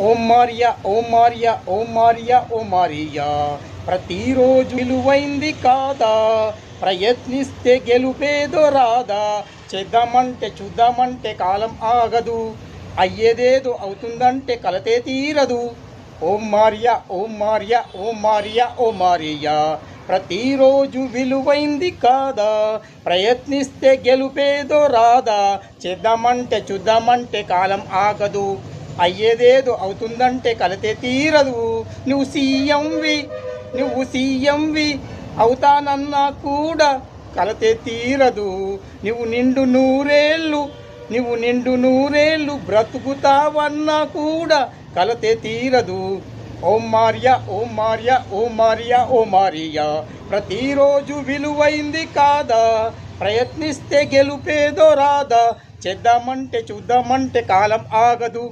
Om Maria Om Maria Om Maria ఓ Maria. ప్రతిరోజు విలువైంది కాదా? ప్రయత్నిస్తే గెలుపేదో రాదా చేద్దామంటే చూద్దామంటే కాలం ఆగదు. అయ్యేదేదో అవుతుందంటే కలతే తీరదు. Om Maria Om Maria Om Maria ఓ మారియా. ప్రతిరోజు విలువైంది కాదా? ప్రయత్నిస్తే గెలుపేదో రాదా చేద్దామంటే చూద్దామంటే కాలం ఆగదు. అయ్యేదేదో అవుతుందంటే కలతే తీరదు. నువ్వు సీఎంవి నువ్వు సీఎంవి అవుతానన్నా కూడా కలతే తీరదు. నువ్వు నిండు నూరేళ్ళు నువ్వు నిండు నూరేళ్ళు బ్రతుకుతావన్నా కూడా కలతే తీరదు. Om Maria Om Maria Om Maria ఓ మారియా. ప్రతిరోజు విలువైంది కాదా? ప్రయత్నిస్తే గెలుపేదో రాదా? చేద్దామంటే చూద్దామంటే కాలం ఆగదు.